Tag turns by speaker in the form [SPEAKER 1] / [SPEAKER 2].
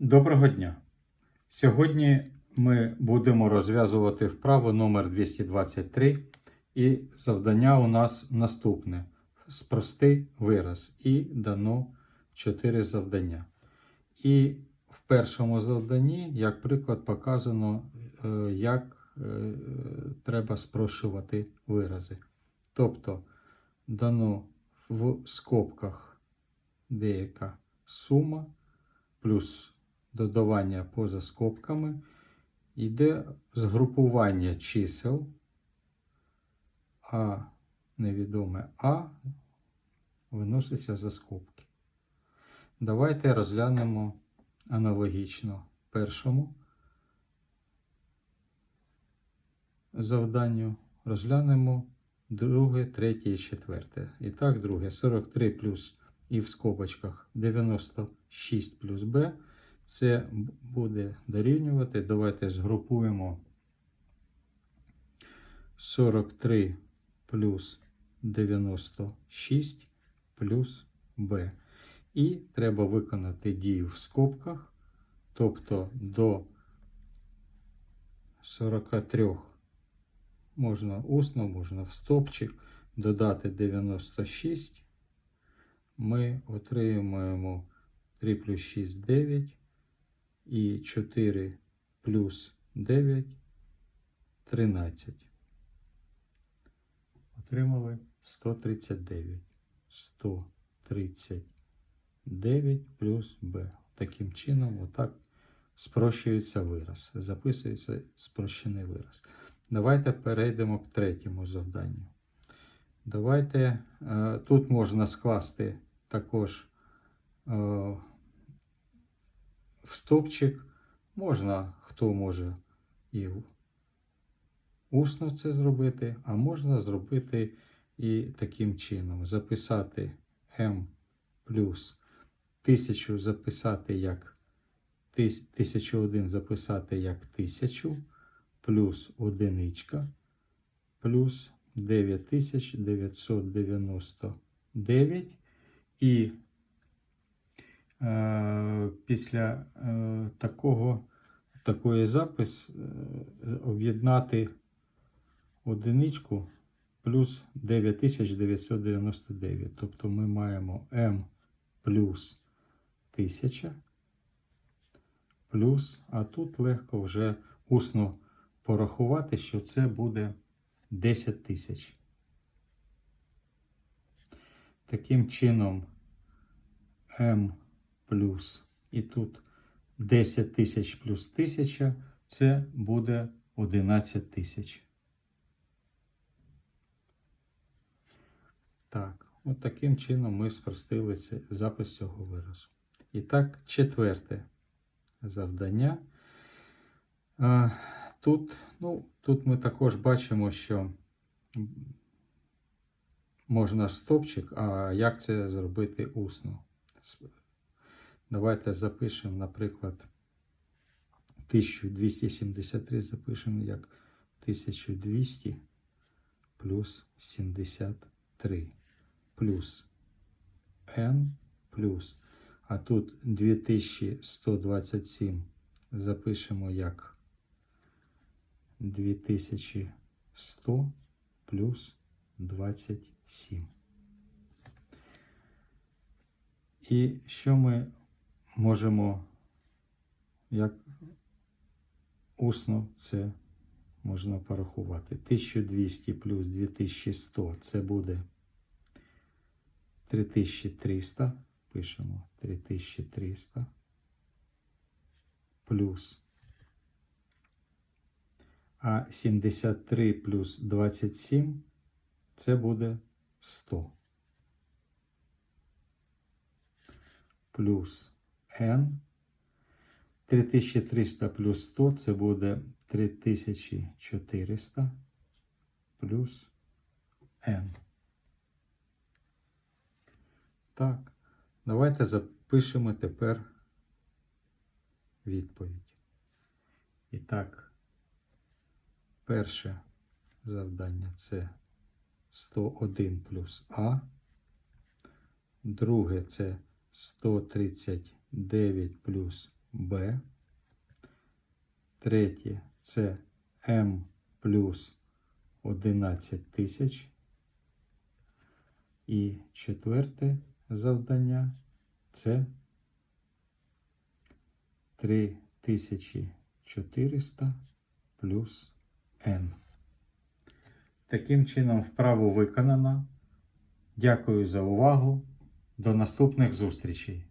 [SPEAKER 1] Доброго дня! Сьогодні ми будемо розв'язувати вправу номер 223 і завдання у нас наступне. Спрости вираз і дано 4 завдання. І в першому завданні, як приклад, показано, е, як е, треба спрощувати вирази. Тобто дано в скобках деяка сума плюс додавання поза скобками, йде згрупування чисел, а невідоме А виноситься за скобки. Давайте розглянемо аналогічно першому завданню. Розглянемо друге, третє і четверте. І так, друге 43 плюс і в скобочках 96 плюс b. Це буде дорівнювати. Давайте згрупуємо 43 плюс 96 плюс b. І треба виконати дію в скобках, тобто до 43 можна усно, можна в стопчик, додати 96 ми отримаємо 3 плюс 6 9 і 4 плюс 9 13. Отримали 139. 139 плюс b. Таким чином, отак спрощується вираз. Записується спрощений вираз. Давайте перейдемо к третьому завданню. Давайте е, тут можна скласти також в стопчик. Можна, хто може і усно це зробити, а можна зробити і таким чином. Записати m плюс 1000 записати як 1001 записати як 1000 плюс одиничка плюс 9999 і після е, такого такої запис е, об'єднати одиничку плюс 9999. Тобто ми маємо m плюс 1000 плюс, а тут легко вже усно порахувати, що це буде 10 тисяч. Таким чином m плюс і тут 10 тисяч плюс 1000 це буде 11 тисяч. Так, от таким чином ми спростили запис цього виразу. І так, четверте завдання. А, Тут, ну, тут ми також бачимо, що можна в стопчик, а як це зробити усно. Давайте запишемо, наприклад, 1273 запишемо як 1200 плюс 73 плюс n плюс. А тут 2127 запишемо як 2100 плюс 27. І що ми можемо, як усно це можна порахувати. 1200 плюс 2100 це буде 3300. Пишемо 3300 плюс а 73 плюс 27 це буде 100. Плюс n. 3300 плюс 100 це буде 3400 плюс n. Так, давайте запишемо тепер відповідь. І так. Перше завдання це 101 плюс А. Друге це 139 плюс Б. Третє це М плюс 11 тисяч. І четверте завдання це 3400 плюс N. Таким чином, вправу виконано. Дякую за увагу. До наступних зустрічей!